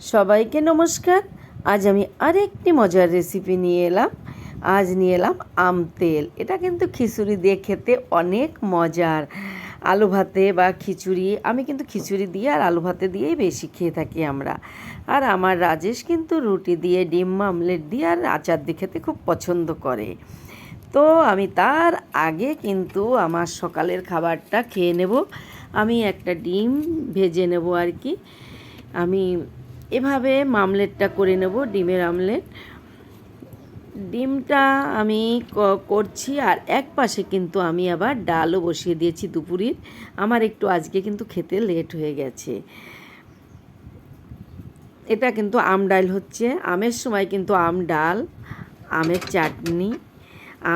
সবাইকে নমস্কার। আজ আমি আরেকটি মজার রেসিপি নিয়ে এলাম। আজ নিয়ে এলাম আম তেল। এটা কিন্তু খিচুড়ি দিয়ে খেতে অনেক মজার। আলু ভাতে বা খিচুড়ি, আমি কিন্তু খিচুড়ি দিয়ে আর আলু ভাতে দিয়েই বেশি খেয়ে থাকি আমরা। আর আমার রাজেশ কিন্তু রুটি দিয়ে, ডিম, আমলেট দিয়ে আর আচার দিয়ে খেতে খুব পছন্দ করে। তো আমি তার আগে কিন্তু আমার সকালের খাবারটা খেয়ে নেব। আমি একটা ডিম ভেজে নেব আর কি। আমি এভাবে মামলেটটা করে নেব, ডিমের আমলেট। ডিমটা আমি করছি আর এক পাশে কিন্তু আমি আবার ডালও বসিয়ে দিয়েছি দুপুরের। আমার একটু আজকে কিন্তু খেতে লেট হয়ে গেছে। এটা কিন্তু আম ডাল হচ্ছে। আমের সময় কিন্তু আম ডাল, আমের চাটনি,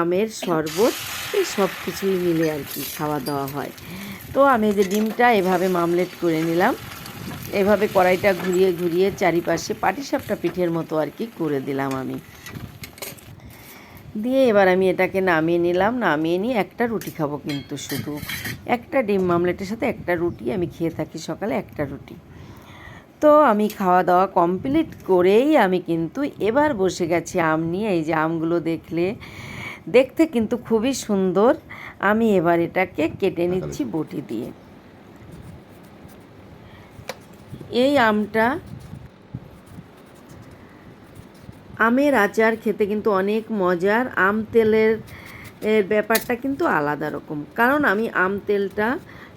আমের শরবত, এই সব কিছুই মিলে আর কি খাওয়া দাওয়া হয়। তো আমি যে ডিমটা এভাবে মামলেট করে নিলাম। এভাবে কড়াইটা ঘুরিয়ে ঘুরিয়ে চারিপাশে পাটিসাপটা পিঠের মতো আর কি করে দিলাম আমি। দিয়ে এবার আমি এটাকে নামিয়ে নিলাম নামিয়ে নিয়ে একটা রুটি খাব কিন্তু শুধু। একটা ডিম মামলেটের সাথে একটা রুটি আমি খেয়ে থাকি সকালে একটা রুটি। তো আমি খাওয়া দাওয়া কমপ্লিট করেই আমি কিন্তু এবার বসে গেছি আম নিয়ে। এই যে আমগুলো দেখলে দেখতে কিন্তু খুবই সুন্দর। আমি এবার এটাকে কেটে নিচ্ছি বটি দিয়ে। এই আমটা আমের আচার খেতে কিন্তু অনেক মজার। আম তেলের, এর ব্যাপারটা কিন্তু আলাদা রকম। কারণ আমি আম তেলটা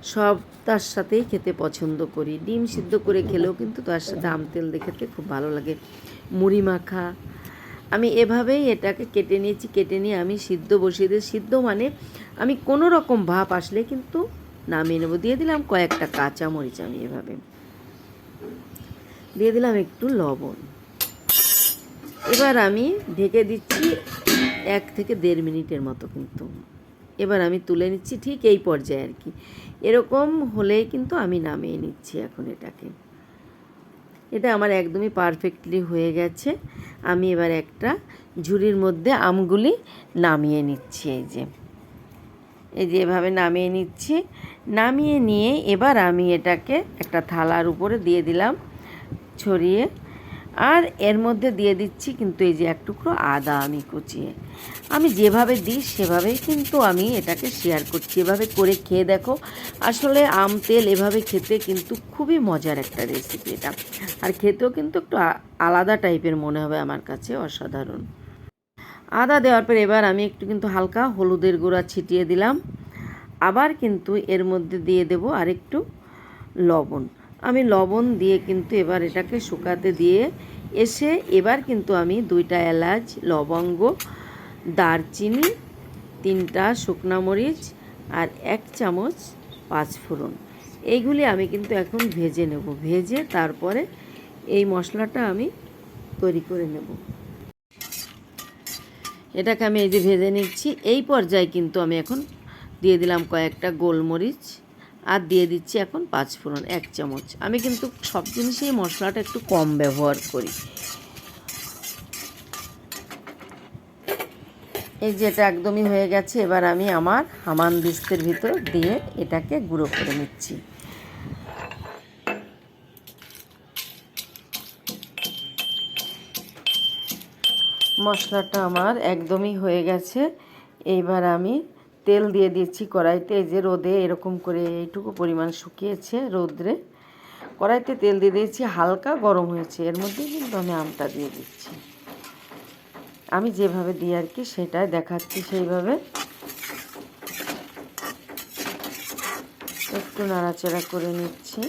সব তার সাথেই খেতে পছন্দ করি। ডিম সিদ্ধ করে খেলেও কিন্তু তার সাথে আম তেল দিয়ে খেতে খুব ভালো লাগে। মুড়ি মাখা। আমি এভাবেই এটাকে কেটে নিয়েছি, কেটে নিয়ে আমি সিদ্ধ বসিয়ে দিয়ে সিদ্ধ মানে আমি কোনো রকম ভাপ আসলে কিন্তু নামিয়ে নেব। দিয়ে দিলাম কয়েকটা কাঁচা মরিচ আমি এভাবে। দিয়ে দিলাম একটু লবণ। এবার আমি ঢেকে দিচ্ছি এক থেকে দেড় মিনিটের মতো কিন্তু। এবার আমি তুলে নিচ্ছি ঠিক এই পর্যায়ে আর কি। এরকম হলেই কিন্তু আমি নামিয়ে নিচ্ছি এখন এটাকে। এটা আমার একদমই পারফেক্টলি হয়ে গেছে। আমি এবার একটা ঝুড়ির মধ্যে আমগুলি নামিয়ে নিচ্ছি এই যে। এই যে এভাবে নামিয়ে নিচ্ছি। নামিয়ে নিয়ে এবার আমি এটাকে একটা থালার উপরে দিয়ে দিলাম। ছড়িয়ে, আর এর মধ্যে দিয়ে দিচ্ছি কিন্তু এই যে এক টুকরো আদা আমি কুচিয়ে। আমি যেভাবে দিই সেভাবেই কিন্তু আমি এটাকে শেয়ার করছি। এভাবে করে খেয়ে দেখো, আসলে আম তেল এভাবে খেতে কিন্তু খুবই মজার একটা রেসিপি এটা। আর খেতেও কিন্তু একটু আলাদা টাইপের মনে হবে আমার কাছে, অসাধারণ। আদা দেওয়ার পর এবার আমি একটু কিন্তু হালকা হলুদের গুঁড়া ছিটিয়ে দিলাম। আবার কিন্তু এর মধ্যে দিয়ে দেব আরেকটু লবণ। আমি লবণ দিয়ে কিন্তু এবার এটাকে শুকাতে দিয়ে এসে এবার কিন্তু আমি দুইটা এলাচ, লবঙ্গ, দারচিনি, তিনটা শুকনা মরিচ আর এক চামচ পাঁচফোড়ন। এইগুলি আমি কিন্তু এখন ভেজে নেব। ভেজে তারপরে এই মশলাটা আমি তৈরি করে নেব। এটাকে আমি এই যে ভেজে নিচ্ছি, এই পর্যায়ে কিন্তু আমি এখন দিয়ে দিলাম কয়েকটা গোলমরিচ। আর দিয়ে দিচ্ছি এখন পাঁচ ফোড়ন, এক চামচ। আমি কিন্তু সব জিনিসেই মশলাটা একটু কম ব্যবহার করি। এই যে এটা একদমই হয়ে গেছে, এবার আমি আমার হামান দিস্তের ভিতর দিয়ে এটাকে গুঁড়ো করে নিচ্ছি। মশলাটা আমার একদমই হয়ে গেছে। এইবার আমি তেল দিয়ে দিচ্ছি কড়াইতে যে রোদে এরকম করে এইটুকু পরিমাণ শুকিয়েছে রোদ্রে। কড়াইতে তেল দিয়ে দিয়েছি, হালকা গরম হয়েছে, এর মধ্যে কিন্তু আমি আমটা দিয়ে দিচ্ছি। আমি যেভাবে দিই আর কি সেটাই দেখাচ্ছি সেইভাবে। একটু নাড়াচাড়া করে নিচ্ছি।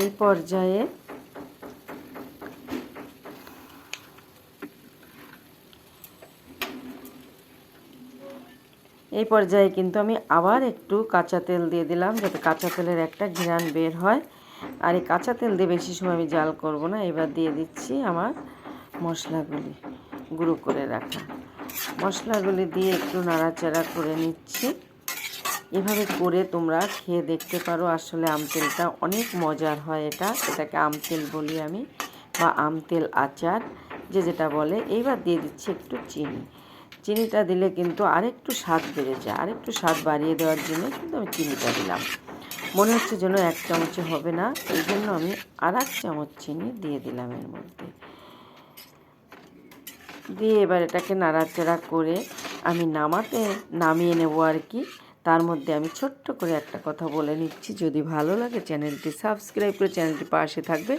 এই পর্যায়ে এই পর্যায়ে কিন্তু আমি আবার একটু কাঁচা তেল দিয়ে দিলাম, যাতে কাঁচা তেলের একটা ঘ্রাণ বের হয়। আর এই কাঁচা তেল দিয়ে বেশি সময় আমি জাল করব না, এবার দিয়ে দিচ্ছি আমার মশলাগুলি গুঁড়ো করে রাখা। মশলাগুলি দিয়ে একটু নাড়াচাড়া করে নিচ্ছি। এভাবে করে তোমরা খেয়ে দেখতে পারো, আসলে আম তেলটা অনেক মজার হয় এটা। এটাকে আম তেল বলি আমি, বা আম তেল আচার, যে যেটা বলে। এইবার দিয়ে দিচ্ছি একটু চিনি। চিনিটা দিলে কিন্তু আরেকটু স্বাদ বেড়ে যায়, আরেকটু স্বাদ বাড়িয়ে দেওয়ার জন্য কিন্তু আমি চিনিটা দিলাম। মনে হচ্ছে যেন এক চামচে হবে না, এই জন্য আমি আর এক চামচ চিনি দিয়ে দিলাম এর মধ্যে। দিয়ে এবার এটাকে নাড়াচাড়া করে আমি নামাতে, নামিয়ে নেব আর কি। তার মধ্যে আমি ছোট্ট করে একটা কথা বলে নিচ্ছি। যদি ভালো লাগে, চ্যানেলটি সাবস্ক্রাইব করে চ্যানেলটি পাশে থাকবে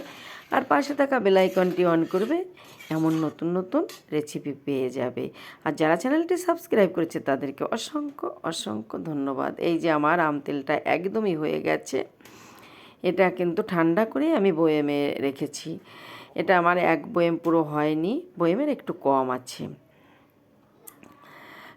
আর পাশে থাকা বেলাইকনটি অন করবে, এমন নতুন নতুন রেসিপি পেয়ে যাবে। আর যারা চ্যানেলটি সাবস্ক্রাইব করেছে, তাদেরকে অসংখ্য অসংখ্য ধন্যবাদ। এই যে আমার আম তেলটা একদমই হয়ে গেছে, এটা কিন্তু ঠান্ডা করে আমি বয়েমে রেখেছি। এটা আমার এক বয়েম পুরো হয়নি, বয়েমের একটু কম আছে।